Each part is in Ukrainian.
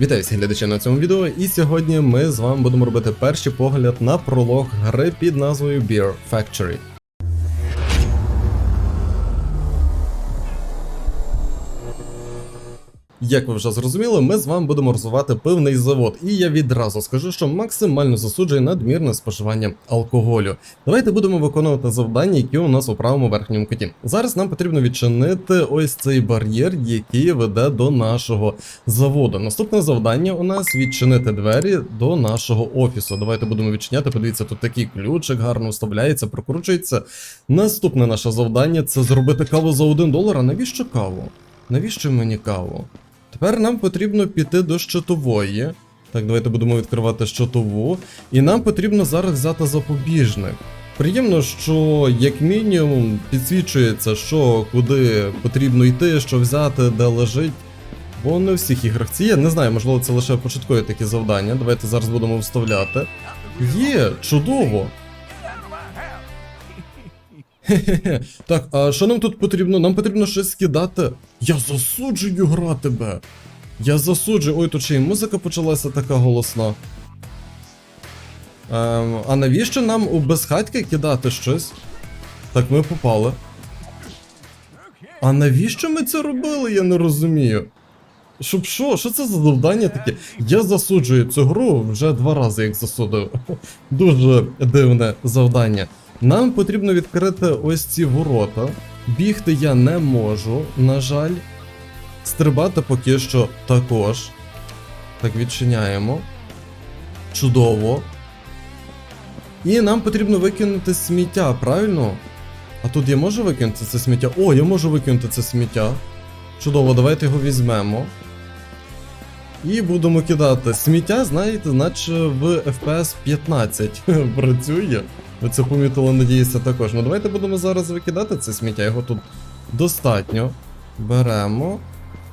Вітаю всіх глядачів на цьому відео, і сьогодні ми з вами будемо робити перший погляд на пролог гри під назвою Beer Factory. Як ви вже зрозуміли, ми з вами будемо розвивати пивний завод, і я відразу скажу, що максимально засуджує надмірне споживання алкоголю. Давайте будемо виконувати завдання, які у нас у правому верхньому куті. Зараз нам потрібно відчинити ось цей бар'єр, який веде до нашого заводу. Наступне завдання у нас відчинити двері до нашого офісу. Давайте будемо відчиняти. Подивіться, тут такий ключик гарно вставляється, прокручується. Наступне наше завдання це зробити каву за 1 долар. А навіщо каву? Навіщо мені каву? Тепер нам потрібно піти до щитової. Так, давайте будемо відкривати щитову. І нам потрібно зараз взяти запобіжник. Приємно, що як мінімум підсвічується, що куди потрібно йти, що взяти, де лежить. Бо не у всіх іграх це є. Не знаю, можливо, це лише початкові такі завдання. Давайте зараз будемо вставляти. Є, чудово! Хе-хе-хе. Так, а що нам тут потрібно? Нам потрібно щось скидати. Я засуджую гра тебе. Я засуджую. Ой, тут ще й музика почалася така голосна. Ем, а навіщо нам у безхатьки кидати щось? Так, ми попали. А навіщо ми це робили, я не розумію. Щоб що? Що це за завдання таке? Я засуджую цю гру вже два рази, як засудив. Дуже дивне завдання. Нам потрібно відкрити ось ці ворота. Бігти я не можу, на жаль. Стрибати поки що також. Так, відчиняємо. Чудово. І нам потрібно викинути сміття, правильно? А тут я можу викинути це сміття? О, я можу викинути це сміття. Чудово, давайте його візьмемо. І будемо кидати. Сміття, знаєте, наче в FPS 15 працює. Ви це помітили, надіюся, також. Ну давайте будемо зараз викидати це сміття, його тут достатньо. Беремо.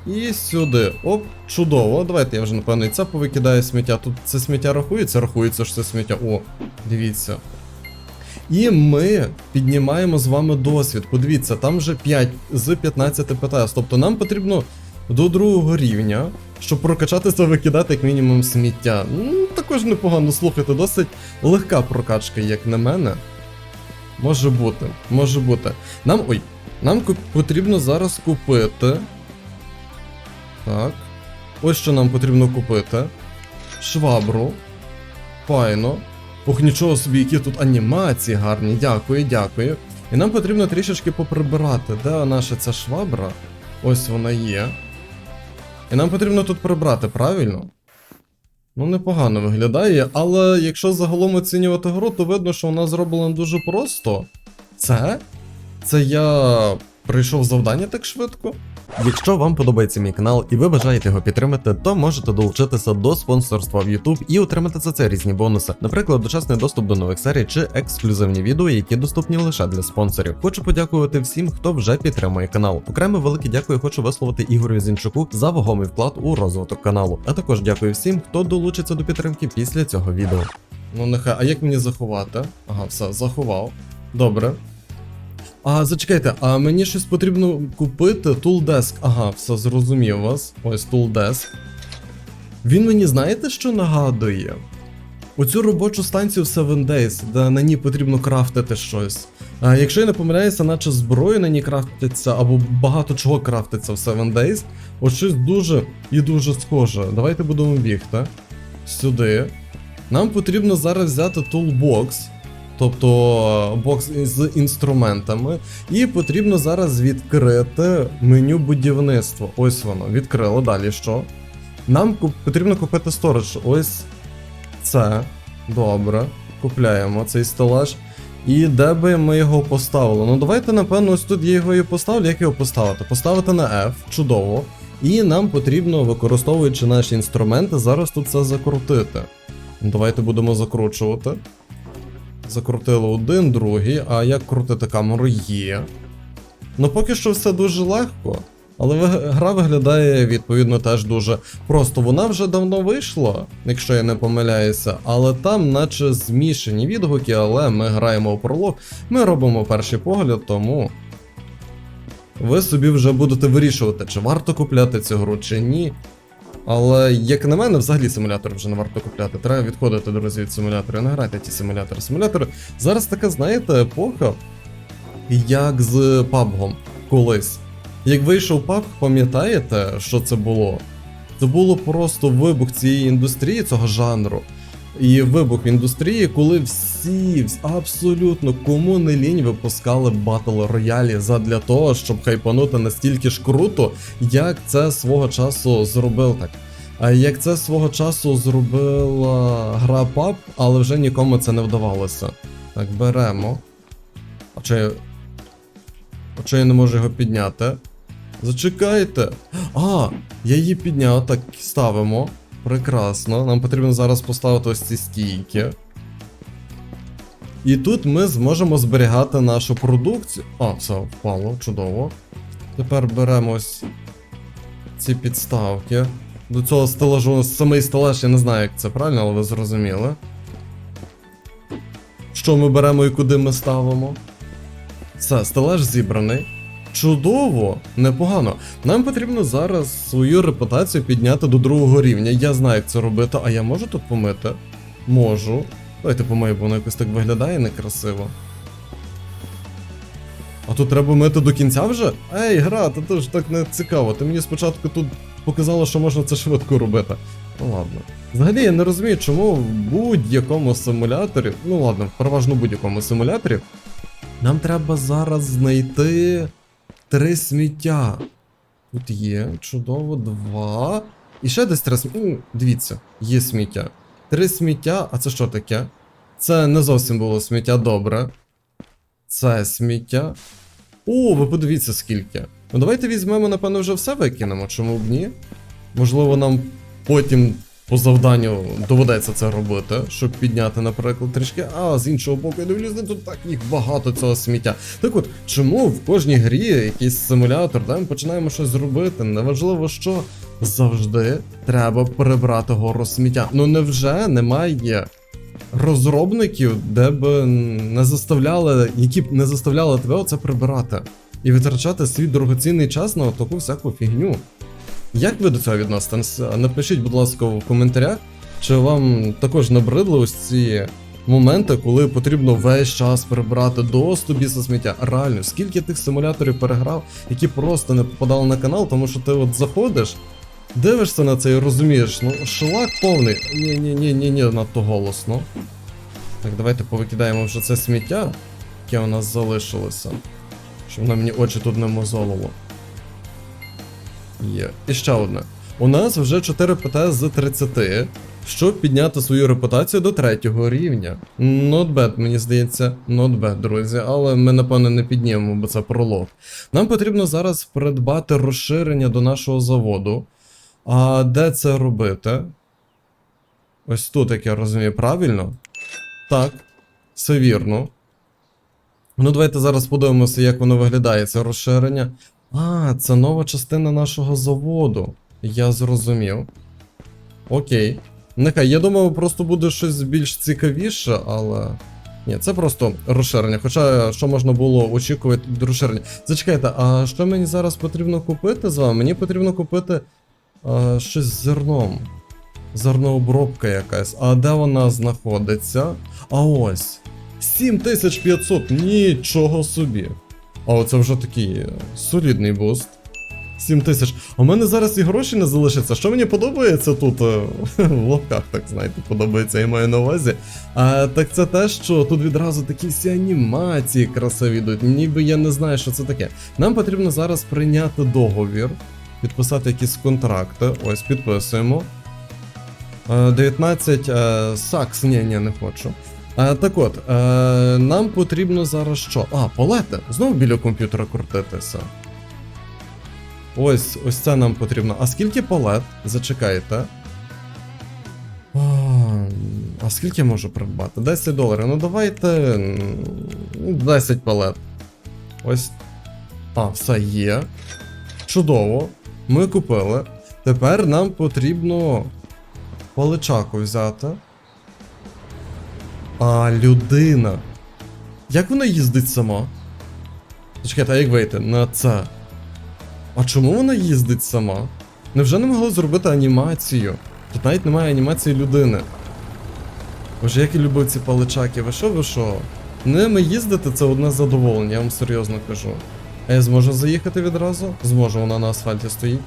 І сюди. Оп, чудово. Давайте я вже, напевно, і це повикидаю сміття. Тут це сміття рахується, рахується що це сміття. О, дивіться. І ми піднімаємо з вами досвід. Подивіться, там вже 5 з 15 ПТС. Тобто нам потрібно до другого рівня, щоб прокачатися, викидати як мінімум сміття. Ну, також непогано слухайте, досить легка прокачка, як на мене. Може бути, може бути. Нам. Ой, нам потрібно зараз купити. Так. Ось що нам потрібно купити. Швабру. Файно. Ох, нічого собі, які тут анімації гарні. Дякую, дякую. І нам потрібно трішечки поприбирати. Де наша ця швабра? Ось вона є. І нам потрібно тут прибрати, правильно? Ну, непогано виглядає, але якщо загалом оцінювати гру, то видно, що вона зроблена дуже просто. Це? Це я прийшов завдання так швидко? Якщо вам подобається мій канал і ви бажаєте його підтримати, то можете долучитися до спонсорства в YouTube і отримати за це різні бонуси, наприклад, дочасний доступ до нових серій чи ексклюзивні відео, які доступні лише для спонсорів. Хочу подякувати всім, хто вже підтримує канал. Окремо велике дякую хочу висловити Ігорю Зінчуку за вагомий вклад у розвиток каналу. А також дякую всім, хто долучиться до підтримки після цього відео. Ну нехай, а як мені заховати? Ага, все, заховав. Добре. А, зачекайте, а мені щось потрібно купити. Tooldesk. Ага, все зрозумів вас. Ось Tooldesk. Він мені знаєте, що нагадує? Оцю робочу станцію в 7 Days, де на ній потрібно крафтити щось. А якщо я не помиляюся, наче зброю на ній крафтиться, або багато чого крафтиться в 7 Days, от щось дуже і дуже схоже. Давайте будемо бігти. Сюди. Нам потрібно зараз взяти toolbox, тобто бокс з інструментами, і потрібно зараз відкрити меню будівництва. Ось воно, відкрило. Далі що? Нам потрібно купити сторож. Ось це. Добре. Купляємо цей стелаж. І де би ми його поставили? Ну давайте, напевно, ось тут я його і поставлю. Як його поставити? Поставити на F, чудово. І нам потрібно, використовуючи наші інструменти, зараз тут це закрутити. Давайте будемо закручувати. Закрутили один, другий, а як крутити камеру є. Ну поки що все дуже легко. Але гра виглядає відповідно теж дуже просто. Вона вже давно вийшла, якщо я не помиляюся, але там, наче змішані відгуки, але ми граємо у пролог, ми робимо перший погляд, тому ви собі вже будете вирішувати, чи варто купляти цю гру, чи ні. Але як на мене, взагалі симулятор вже не варто купляти. Треба відходити, друзі, від симуляторів. Не грайте ті симулятори. Симулятори зараз така, знаєте, епоха, як з пабгом колись. Як вийшов PUBG, пам'ятаєте, що це було? Це було просто вибух цієї індустрії, цього жанру. І вибух в індустрії, коли всі, абсолютно кому не лінь випускали батл роялі задля того, щоб хайпанути настільки ж круто, як це свого часу зробив так. Як це свого часу зробила гра PUBG, але вже нікому це не вдавалося. Так, беремо. А чи я не можу його підняти? Зачекайте. А, я її підняв, так ставимо. Прекрасно. Нам потрібно зараз поставити ось ці стійки. І тут ми зможемо зберігати нашу продукцію. А, все, впало, чудово. Тепер беремо ось ці підставки. До цього стелажу, самий стелаж, я не знаю, як це правильно, але ви зрозуміли. Що ми беремо і куди ми ставимо? Все, стелаж зібраний. Чудово, непогано. Нам потрібно зараз свою репутацію підняти до другого рівня. Я знаю, як це робити, а я можу тут помити? Можу. Давайте помию, бо воно якось так виглядає некрасиво. А тут треба мити до кінця вже? Ей, гра, та ж так не цікаво. Ти мені спочатку тут показала, що можна це швидко робити. Ну ладно. Взагалі я не розумію, чому в будь-якому симуляторі, ну ладно, в переважно будь-якому симуляторі, нам треба зараз знайти три сміття. Тут є, чудово, два. І ще десь три сміття. Дивіться, є сміття. Три сміття, а це що таке? Це не зовсім було сміття, добре. Це сміття. О, ви подивіться скільки. Ну давайте візьмемо, напевно, вже все викинемо, чому б ні? Можливо, нам потім по завданню доведеться це робити, щоб підняти, наприклад, трішки. А з іншого боку, я дивлюсь, тут так їх багато цього сміття. Так от, чому в кожній грі якийсь симулятор, де ми починаємо щось робити, неважливо що, завжди треба прибрати гору сміття. Ну невже немає розробників, де б не заставляли, які б не заставляли тебе оце прибирати і витрачати свій дорогоцінний час на таку всяку фігню. Як ви до цього відноситесь? Напишіть, будь ласка, в коментарях, чи вам також набридли ось ці моменти, коли потрібно весь час прибирати доступ біса сміття. Реально, скільки тих симуляторів переграв, які просто не попадали на канал, тому що ти от заходиш, дивишся на це і розумієш, ну шлак повний. Ні, ні, ні, ні, ні, надто голосно. Так, давайте повикидаємо вже це сміття, яке у нас залишилося. Щоб воно мені очі тут не мозолило. Є. І ще одне. У нас вже 4 ПТ з 30, щоб підняти свою репутацію до третього рівня. Not bad, мені здається, not bad, друзі, але ми, напевно, не піднімемо, бо це пролог. Нам потрібно зараз придбати розширення до нашого заводу. А де це робити? Ось тут, як я розумію, правильно? Так, все вірно. Ну, давайте зараз подивимося, як воно виглядає, це розширення. А, це нова частина нашого заводу. Я зрозумів. Окей. Нехай, я думав, просто буде щось більш цікавіше, але. Ні, це просто розширення. Хоча що можна було очікувати від розширення. Зачекайте, а що мені зараз потрібно купити з вами? Мені потрібно купити а, щось з зерном. Зернообробка якась. А де вона знаходиться? А ось. 7500, нічого собі. А оце вже такий е, солідний буст. 7 тисяч. В мене зараз і гроші не залишиться. Що мені подобається тут е, в лапках, так знаєте, подобається, я маю на увазі. А, так це те, що тут відразу такі всі анімації красиві йдуть. Ніби я не знаю, що це таке. Нам потрібно зараз прийняти договір, підписати якісь контракти. Ось, підписуємо. Е, 19 е, сакс, ні, ні, не хочу. Е, так от, е, нам потрібно зараз що? А, палети. Знову біля комп'ютера крутитися. Ось, ось це нам потрібно. А скільки палет? Зачекайте. А, а скільки я можу придбати? 10 доларів. Ну давайте. 10 палет. Ось. А, все є. Чудово. Ми купили. Тепер нам потрібно паличаку взяти. А, людина. Як вона їздить сама? Чекайте, а як вийти? На це. А чому вона їздить сама? Невже не могли зробити анімацію? Тут навіть немає анімації людини. Боже, як я любив ці паличаки, ви що, ви що? Ними їздити це одне задоволення, я вам серйозно кажу. А я зможу заїхати відразу? Зможу, вона на асфальті стоїть.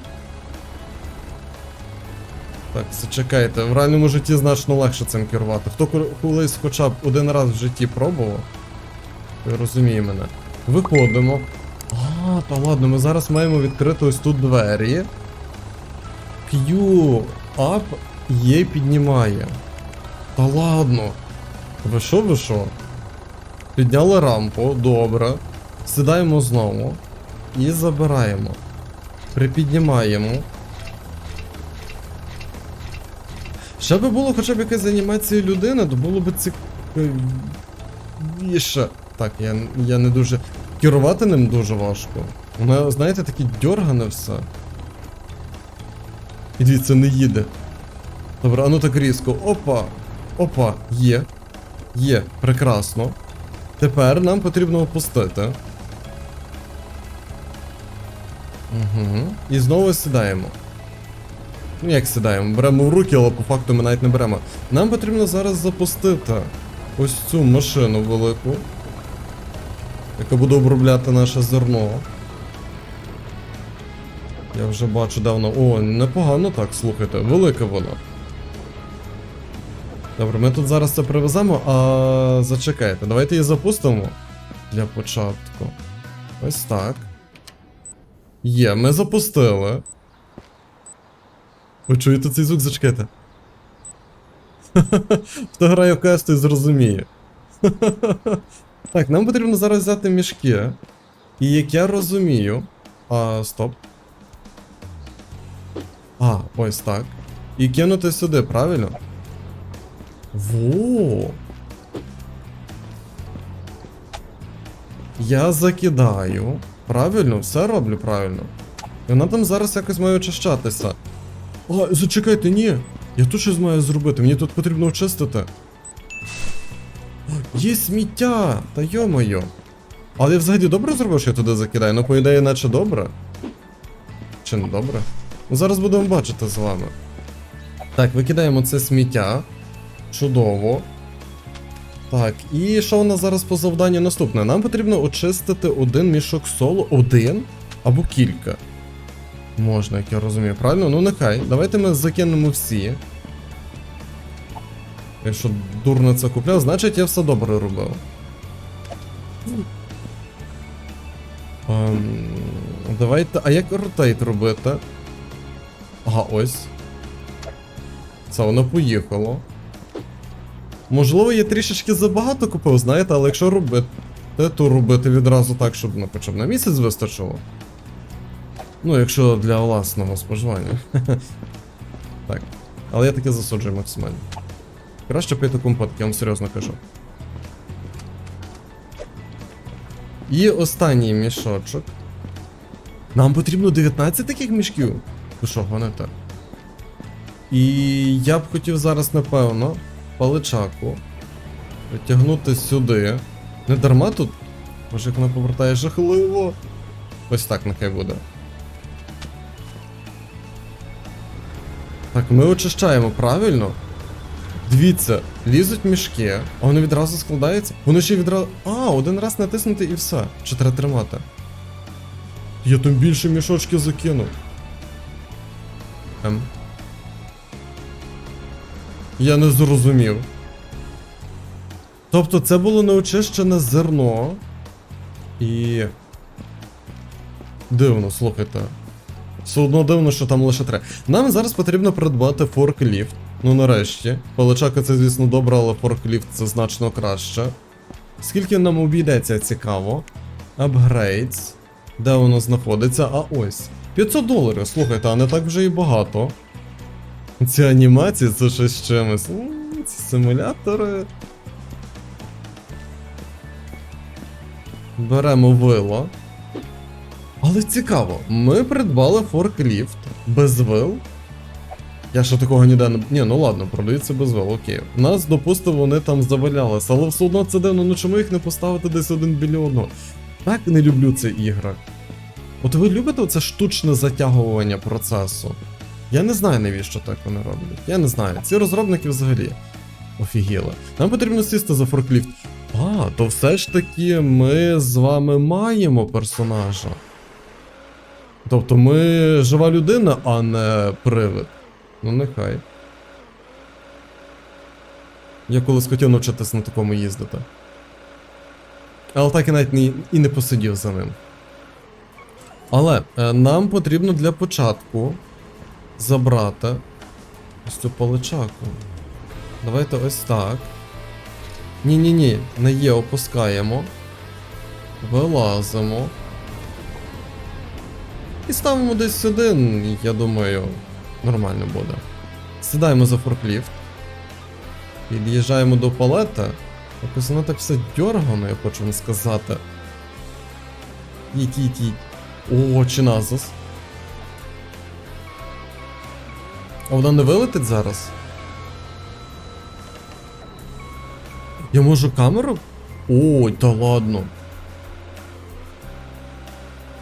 Так, зачекайте, в реальному житті значно легше цим керувати. Хто колись хоча б один раз в житті пробував, розуміє мене. Виходимо. А, та ладно, ми зараз маємо відкрити ось тут двері. Q ап є піднімає. Та ладно. Ви що, ви що? Підняли рампу, добре. Сідаємо знову. І забираємо. Припіднімаємо. Ще би було хоча б якась анімація людини, то було б цікавіше. Так, я, я не дуже. Керувати ним дуже важко. Воно, знаєте, таке дьоргане все. І дивіться, не їде. Добре, а ну так різко. Опа! Опа, є. Є, прекрасно. Тепер нам потрібно опустити. Угу. І знову сідаємо. Ну як сідаємо? Беремо в руки, але по факту ми навіть не беремо. Нам потрібно зараз запустити ось цю машину велику, яка буде обробляти наше зерно. Я вже бачу давно. О, непогано так, слухайте, велика вона. Добре, ми тут зараз це привеземо, а зачекайте, давайте її запустимо для початку. Ось так. Є, ми запустили. Ви чуєте цей звук? Зачекайте. Хто грає в КС, той зрозуміє. так, нам потрібно зараз взяти мішки. І як я розумію. А, стоп. А, ось так. І кинути сюди, правильно? Во. Я закидаю. Правильно, все роблю правильно. І вона там зараз якось має очищатися. А, зачекайте, ні. Я тут щось маю зробити, мені тут потрібно очистити. Є сміття! Та йо-моє. Але я взагалі добре зробив, що я туди закидаю? Ну, по ідеї, наче добре. Чи не добре? Ну, зараз будемо бачити з вами. Так, викидаємо це сміття. Чудово. Так, і що у нас зараз по завданню наступне? Нам потрібно очистити один мішок солу. Один або кілька. Можна, як я розумію, правильно? Ну нехай. Давайте ми закинемо всі. Якщо дурно це купляв, значить я все добре робив. Ем, давайте. А як ротейт робити? Ага, ось. Це воно поїхало. Можливо, я трішечки забагато купив, знаєте, але якщо робити, то робити відразу так, щоб ну, хоча б на місяць вистачило. Ну, якщо для власного споживання. так. Але я таке засуджую максимально. Краще пити компот, я вам серйозно кажу. І останній мішочок. Нам потрібно 19 таких мішків. Ви що, гоните? І я б хотів зараз, напевно, паличаку притягнути сюди. Не дарма тут. Боже, як вона повертає жахливо. Ось так нехай буде. Так, ми очищаємо, правильно? Дивіться, лізуть мішки, а вони відразу складаються. Вони ще відразу. А, один раз натиснути і все. Чи треба тримати? Я там більше мішочки закинув. Ем. Я не зрозумів. Тобто це було неочищене зерно. І. Дивно, слухайте. Все дивно, що там лише три. Нам зараз потрібно придбати форкліфт. Ну нарешті. Паличака це, звісно, добре, але форкліфт це значно краще. Скільки нам обійдеться цікаво. Апгрейдс. Де воно знаходиться? А ось. 500 доларів, слухайте, а не так вже і багато. Ці анімації це щось чимось. М, Ці симулятори. Беремо вило. Але цікаво, ми придбали форкліфт без вил. Я ще такого ніде не. Ні, ну ладно, продається без вил, окей. Нас, допустимо, вони там завалялися, але все одно це дивно, ну чому їх не поставити десь один біля одного? Так не люблю ці ігри. От ви любите оце штучне затягування процесу? Я не знаю, навіщо так вони роблять. Я не знаю. Ці розробники взагалі офігіли. Нам потрібно сісти за форкліфт. А, то все ж таки ми з вами маємо персонажа. Тобто ми жива людина, а не привид. Ну нехай. Я колись хотів навчитись на такому їздити. Але так і навіть і не посидів за ним. Але е, нам потрібно для початку забрати ось цю паличаку. Давайте ось так. Ні-ні-ні, не є, опускаємо. Вилазимо. І ставимо десь сюди, я думаю, нормально буде. Сідаємо за форкліфт. Під'їжджаємо до палета. Якось воно так все дьоргано, я хочу вам сказати. Їдь, їдь, їдь. О, чи назас. А вона не вилетить зараз? Я можу камеру? Ой, та ладно.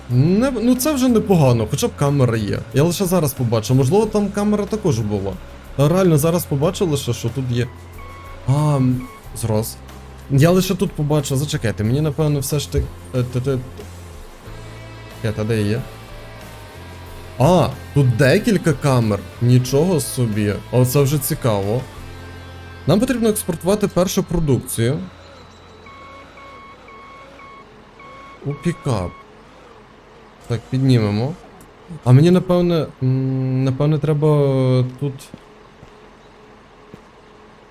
Не, ну це вже непогано, хоча б камера є. Я лише зараз побачив, можливо, там камера також була. Та реально зараз побачив лише, що тут є. А, зрос. Я лише тут побачив, зачекайте, мені напевно все ж таки. е, Е, та де є? А, тут декілька камер. Нічого собі. Оце вже цікаво. Нам потрібно експортувати першу продукцію. У пікап. Так, піднімемо. А мені напевне. Напевне, треба тут.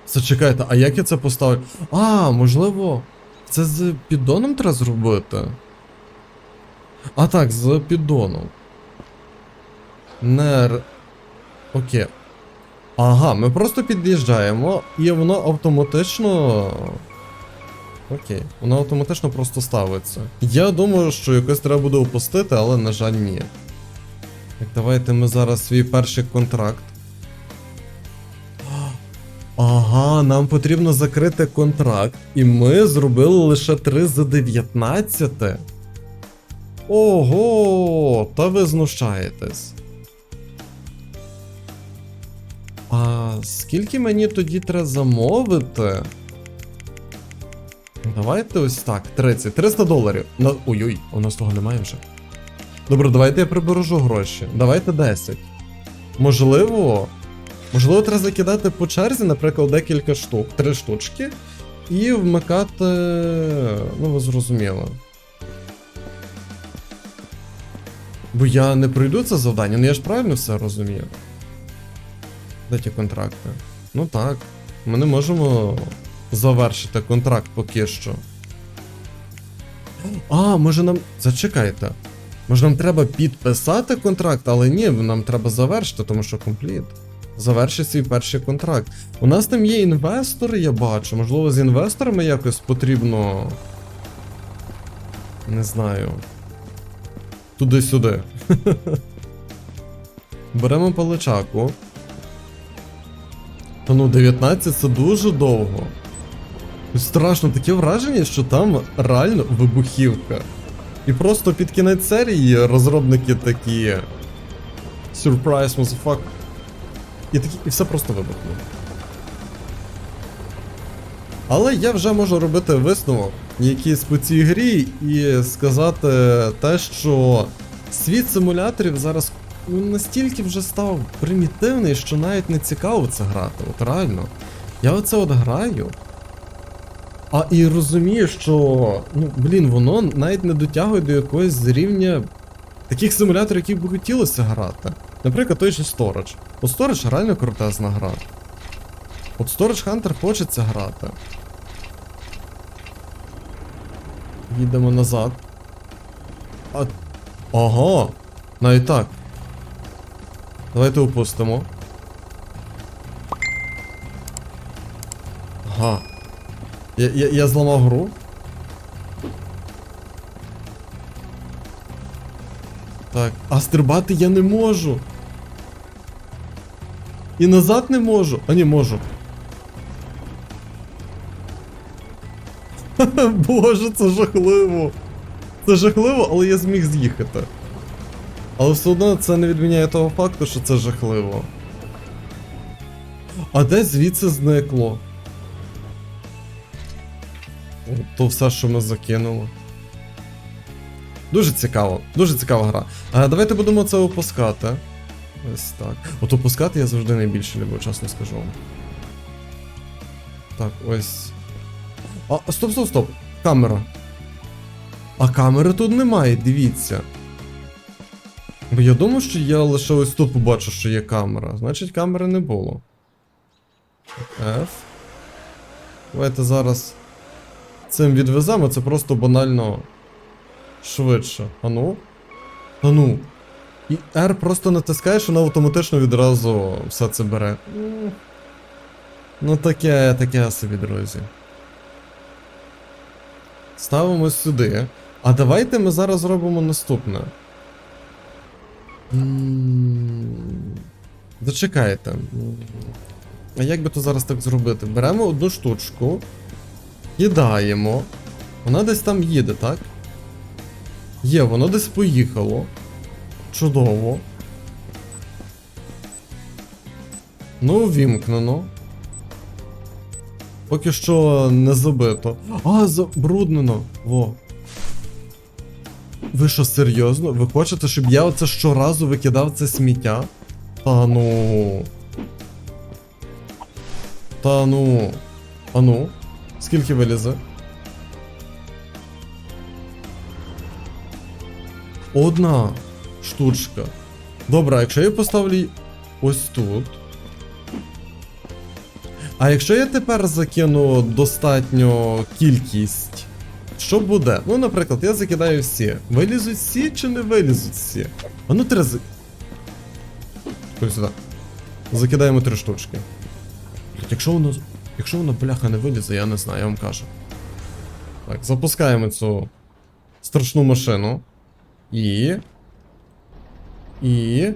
Зачекайте, а як я це поставлю? А, можливо. Це з піддоном треба зробити? А так, з піддоном. Не. р- Окей. Ага, ми просто під'їжджаємо, і воно автоматично. Окей, воно автоматично просто ставиться. Я думаю, що якось треба буде опустити, але на жаль, ні. Так, давайте ми зараз свій перший контракт. Ага, нам потрібно закрити контракт. І ми зробили лише 3 за 19. Ого, та ви знущаєтесь. А скільки мені тоді треба замовити? Давайте ось так, 30, 300 доларів. Ой-ой, у нас того немає вже. Добре, давайте я прибережу гроші. Давайте 10. Можливо. Можливо, треба закидати по черзі, наприклад, декілька штук, три штучки, і вмикати. Ну, ви зрозуміли. Бо я не пройду це завдання, ну я ж правильно все розумію. Де контракти? Ну так. Ми не можемо завершити контракт поки що. А, може нам. Зачекайте. Може нам треба підписати контракт, але ні, нам треба завершити, тому що компліт. Завершить свій перший контракт. У нас там є інвестори, я бачу. Можливо, з інвесторами якось потрібно. Не знаю. Туди-сюди. Беремо паличаку. Та ну 19 це дуже довго. Страшно таке враження, що там реально вибухівка. І просто під кінець серії розробники такі. Surprise, motherfucker. І такі, і все просто вибухнуло. Але я вже можу робити висновок якийсь по цій грі і сказати те, що світ симуляторів зараз ну, настільки вже став примітивний, що навіть не цікаво це грати. От реально. Я оце от граю. А і розумію, що, ну, блін, воно навіть не дотягує до якогось рівня таких симуляторів, яких би хотілося грати. Наприклад, той же Storage. От Storage реально крутезна гра. От Storage Hunter хочеться грати. Їдемо назад. А... Ага, навіть так. Давайте опустимо. Ага. Я, я, я зламав гру. Так, а стрибати я не можу. І назад не можу. А ні, можу. Боже, це жахливо. Це жахливо, але я зміг з'їхати. Але все одно це не відміняє того факту, що це жахливо. А де звідси зникло? То все, що ми закинули. Дуже цікаво, дуже цікава гра. А, давайте будемо це опускати. Ось так. От опускати я завжди найбільше люблю, чесно скажу. Так, ось. А, стоп, стоп, стоп. Камера. А камери тут немає, дивіться. Бо я думав, що я лише ось тут побачу, що є камера. Значить, камери не було. F. Давайте зараз цим відвеземо, це просто банально швидше. А ну? А ну. І R просто натискаєш, вона автоматично відразу все це бере. Ну, таке, таке собі, друзі. Ставимо сюди. А давайте ми зараз зробимо наступне. Зачекайте. А як би то зараз так зробити? Беремо одну штучку, кидаємо. Вона десь там їде, так? Є, воно десь поїхало. Чудово. Ну, вімкнено. Поки що не забито. А, забруднено. Во. Ви що, серйозно? Ви хочете, щоб я оце щоразу викидав це сміття? Та ну. Та ну. А ну. Скільки вилізе? Одна штучка. Добре, якщо я поставлю ось тут. А якщо я тепер закину достатньо кількість, що буде? Ну, наприклад, я закидаю всі. Вилізуть всі чи не вилізуть всі? А ну три. Сюди. Закидаємо три штучки. Блядь, Якщо воно. Якщо воно, бляха, не вилізе, я не знаю, я вам кажу. Так, запускаємо цю страшну машину. І. І.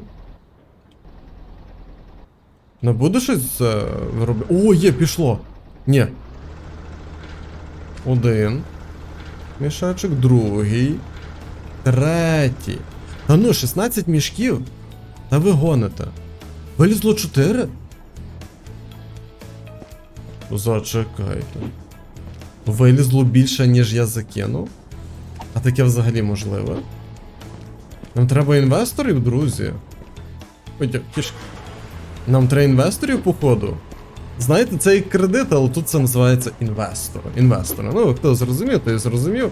Не буде щось е, виробляти? О, є, пішло. Ні. Один. Мішечок, другий. Третій. Та ну, 16 мішків. Та ви гоните. Вилізло 4? Зачекайте. Вилізло більше, ніж я закинув. А таке взагалі можливе. Нам треба інвесторів, друзі. Ой, Нам треба інвесторів, походу. Знаєте, це як кредит, але тут це називається інвестор. Інвестори. Ну, хто зрозумів, той зрозумів.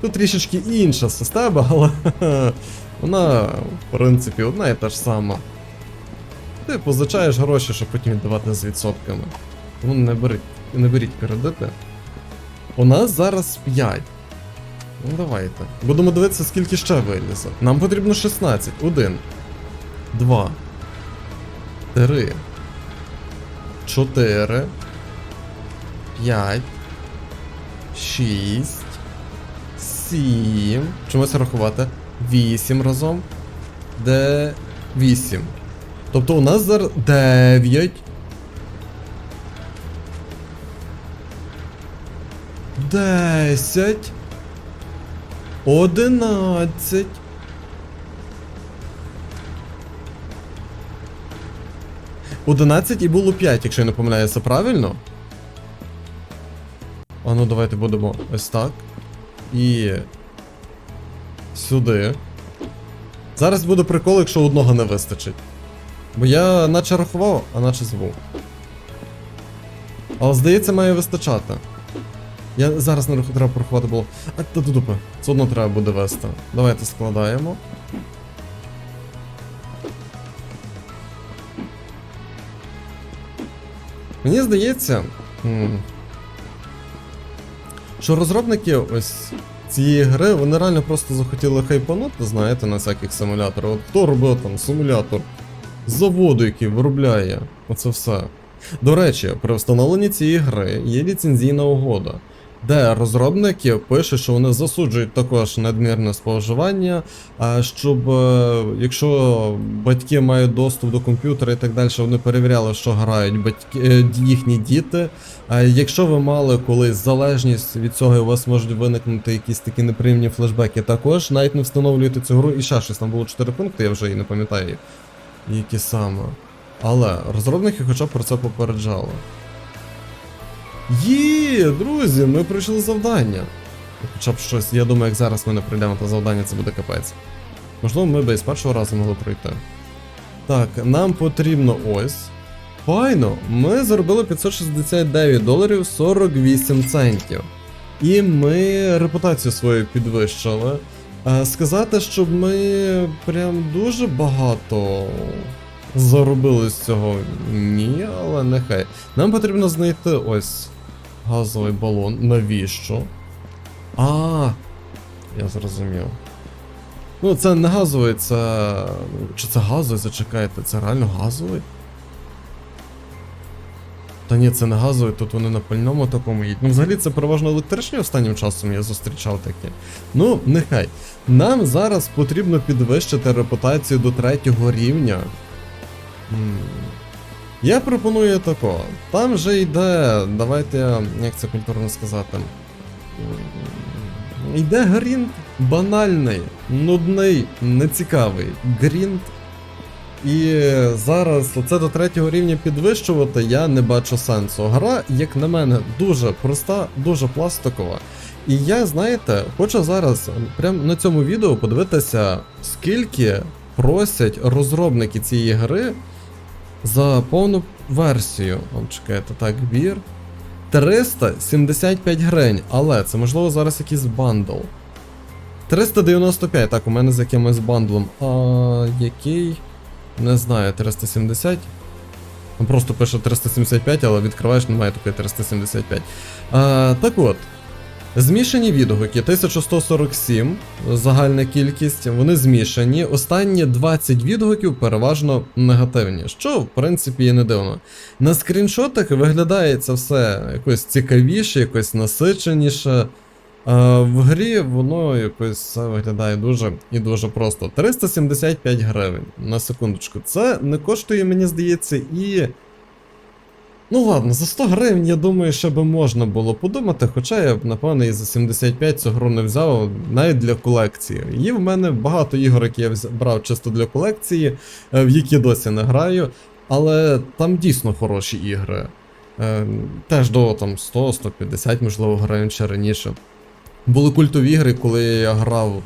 Тут трішечки інша система, але вона, в принципі, одна і та ж сама. Ти позичаєш гроші, щоб потім віддавати з відсотками. Тому не беріть, не беріть кредити. У нас зараз 5. Ну давайте. Будемо дивитися, скільки ще вилізе. Нам потрібно 16. 1. 2. 3. 4. 5. 6. 7. Чому це рахувати? 8 разом. Де 8. Тобто у нас зараз 9. 10. 11. Одинадцять і було 5, якщо я не помиляюся, правильно? А ну давайте будемо ось так. І. Сюди. Зараз буде прикол, якщо одного не вистачить. Бо я наче рахував, а наче звук. Але здається, має вистачати. Я зараз не раху- треба порахувати було. А та до дупи. Це одно треба буде вести. Давайте складаємо. Мені здається, що розробники ось цієї гри, вони реально просто захотіли хайпанути, знаєте, на всяких симуляторах. От хто робив там симулятор заводу, який виробляє оце все. До речі, при встановленні цієї гри є ліцензійна угода. Де розробники пишуть, що вони засуджують також надмірне споживання, щоб е, якщо батьки мають доступ до комп'ютера і так далі, вони перевіряли, що грають батьки, е, їхні діти. Якщо ви мали колись залежність від цього, і у вас можуть виникнути якісь такі неприємні флешбеки, також навіть не встановлюєте цю гру. І ще щось там було 4 пункти, я вже і не пам'ятаю, які саме. Але розробники хоча б про це попереджали. Є, друзі, ми пройшли завдання. Хоча б щось, я думаю, як зараз ми не пройдемо те завдання, це буде капець. Можливо, ми би з першого разу могли пройти. Так, нам потрібно ось. Файно, ми заробили 569 доларів 48 центів. І ми репутацію свою підвищили. Сказати, щоб ми прям дуже багато заробили з цього. Ні, але нехай. Нам потрібно знайти ось газовий балон. Навіщо? А, я зрозумів. Ну, це не газовий, це. Чи це газовий? Зачекайте, це реально газовий? Та ні, це не газовий, тут вони на пальному такому їдуть. Ну, взагалі це переважно електричні останнім часом я зустрічав такі. Ну, нехай. Нам зараз потрібно підвищити репутацію до третього рівня. М. Я пропоную такого. Там вже йде. Давайте, як це культурно сказати. Йде грінт банальний, нудний, нецікавий. Грінт. І зараз оце до третього рівня підвищувати я не бачу сенсу. Гра, як на мене, дуже проста, дуже пластикова. І я, знаєте, хочу зараз прямо на цьому відео подивитися, скільки просять розробники цієї гри за повну версію. Вам чекайте, так, бір. 375 гривень, але це можливо зараз якийсь бандл. 395, так, у мене з якимось бандлом. А який? Не знаю, 370. Ну, Просто пише 375, але відкриваєш, немає такої 375. А, так от. Змішані відгуки 1147, загальна кількість, вони змішані. Останні 20 відгуків переважно негативні, що в принципі є не дивно. На скріншотах виглядає це все якось цікавіше, якось насиченіше. А в грі воно якось виглядає дуже і дуже просто. 375 гривень на секундочку. Це не коштує, мені здається, і. Ну ладно, за 100 гривень, я думаю, ще би можна було подумати, хоча я б, напевно, і за 75 цю гру не взяв навіть для колекції. Є в мене багато ігор, які я брав чисто для колекції, е, в які досі не граю, але там дійсно хороші ігри. Е, Теж до там 100-150, можливо, граю ще раніше. Були культові ігри, коли я грав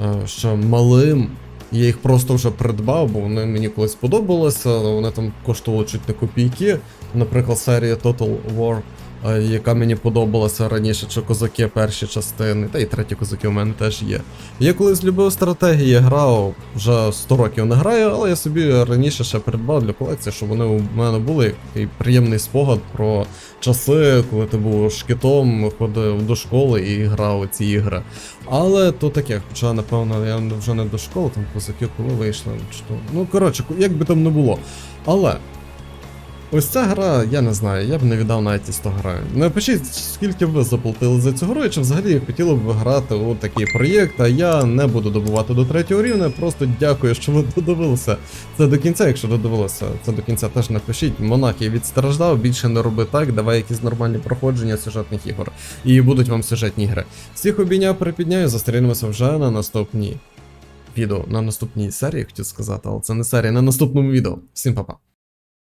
е, ще малим. Я їх просто вже придбав, бо вони мені колись сподобалися, але вони там коштували чуть не копійки. Наприклад, серія Total War, е, яка мені подобалася раніше, чи козаки перші частини, та й треті козаки у мене теж є. Я колись любив стратегії, грав, вже 100 років не граю, але я собі раніше ще придбав для колекції, щоб вони у мене були такий приємний спогад про часи, коли ти був шкітом, ходив до школи і грав ці ігри. Але то таке, хоча, напевно, я вже не до школи, там козаки коли вийшли. Ну, коротше, як би там не було. Але. Ось ця гра, я не знаю, я б не віддав навіть і 100 гривень. Напишіть, скільки ви заплатили за цю гру, чи взагалі хотіли б ви грати у такий проєкт, а я не буду добувати до третього рівня. Просто дякую, що ви додивилися це до кінця. Якщо додивилися це до кінця, теж напишіть. Монах я відстраждав, більше не роби так, давай якісь нормальні проходження сюжетних ігор. І будуть вам сюжетні ігри. Всіх обійняв, припідняю, зустрінемося вже на наступній відео, на наступній серії, хотів сказати, але це не серія, на наступному відео. Всім па-па.